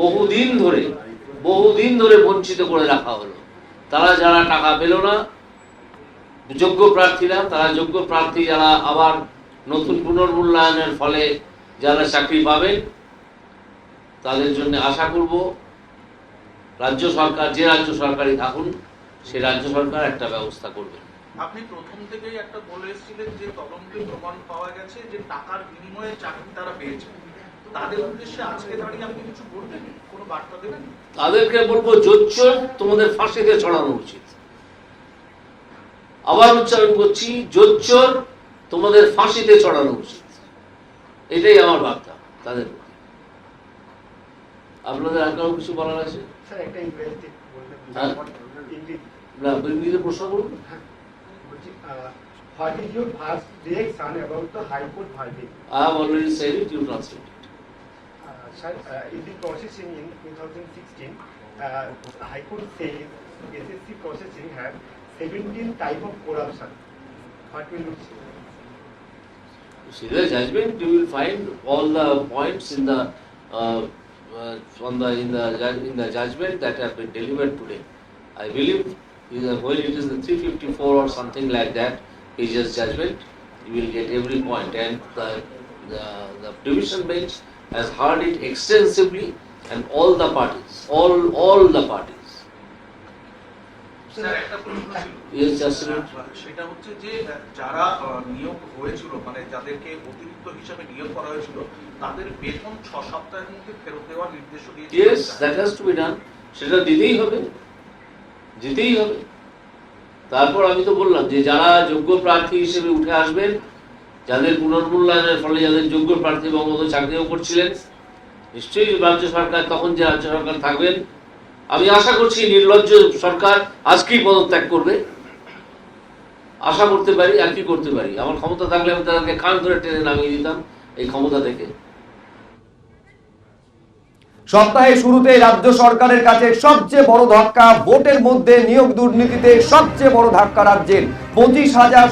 বহুদিন ধরে বহুদিন ধরে বঞ্চিত করে রাখা হলো। তারা যারা টাকা পেল না, যোগ্য প্রার্থীরা, তারা যোগ্য প্রার্থী যারা আবার নতুন পুনর্মূল্যায়নের ফলে যারা চাকরি পাবেন তাদের জন্য আশা করব রাজ্য সরকার, যে রাজ্য সরকারই থাকুন, সে রাজ্য সরকার একটা ব্যবস্থা করবে। আপনি প্রথম থেকেই একটা বলে এসেছিলেন যে তদন্তে প্রমাণ পাওয়া গেছে যে টাকার বিনিময়ে চাকরি তারা পেয়েছে। তাদের উদ্দেশ্যে আজকে দাঁড়িয়ে আপনি কিছু বলবেন কোনো বার্তা দেবেন? তাদেরকে বলব জোচ্চোর তোমাদের ফাঁসিতে চড়ানো উচিত। আবার উচ্চারণ করছি জোচ্চোর তোমাদের ফাঁসিতে চড়ানো উচিত। এটাই আমার বার্তা তাদের আপনাদের আর কারও কিছু বলার আছে? হ্যাঁ? না ইংরেজিতে প্রশ্ন করুন। বলছি what is your first reaction about the high court verdict I have already said it, you translate it. Uh, in the processing in 2016, uh, the High Court says SSC processing have 17 type of corruption. What will you? See the judgment, you will find all the points in the, uh, uh, the, in the, in the judgment that have been delivered today. I believe either when it is the three fifty-four or something like that, pages judgment, you will get every point and the, the, the division bench has heard it extensively and all the parties, all, all the parties. সেটা হচ্ছে যে যারা নিয়োগ হয়েছিল মানে যাদেরকে অতিরিক্ত হিসাবে নিয়োগ করা হয়েছিল তাদের বেতন ছ সপ্তাহের মধ্যে ফেরত দেওয়ার নির্দেশ দিয়েছে। Yes, that has to be done. সেটা দিতেই হবে। দিতেই হবে। তারপর আমি তো বললাম যে যারা যোগ্য প্রার্থী হিসেবে উঠে আসবেন যাদের পুনর্মূল্যায়নের ফলে যাদের যোগ্য প্রার্থী বঙ্গবন্ধু চাকরিও করছিলেন, নিশ্চয়ই রাজ্য সরকার তখন যে রাজ্য সরকার থাকবেন, আমি আশা করছি নির্লজ্জ সরকার আজকেই পদত্যাগ করবে। আশা করতে পারি, আর কি করতে পারি? আমার ক্ষমতা থাকলে আমি তাদেরকে কান ধরে টেনে নামিয়ে দিতাম এই ক্ষমতা থেকে। সপ্তাহের শুরুতে রাজ্য সরকারের কাছে সবচেয়ে বড় ধাক্কা, ভোটের মধ্যে নিয়োগ দুর্নীতিতে সবচেয়ে বড় ধাক্কা রাজ্যের। পঁচিশ হাজার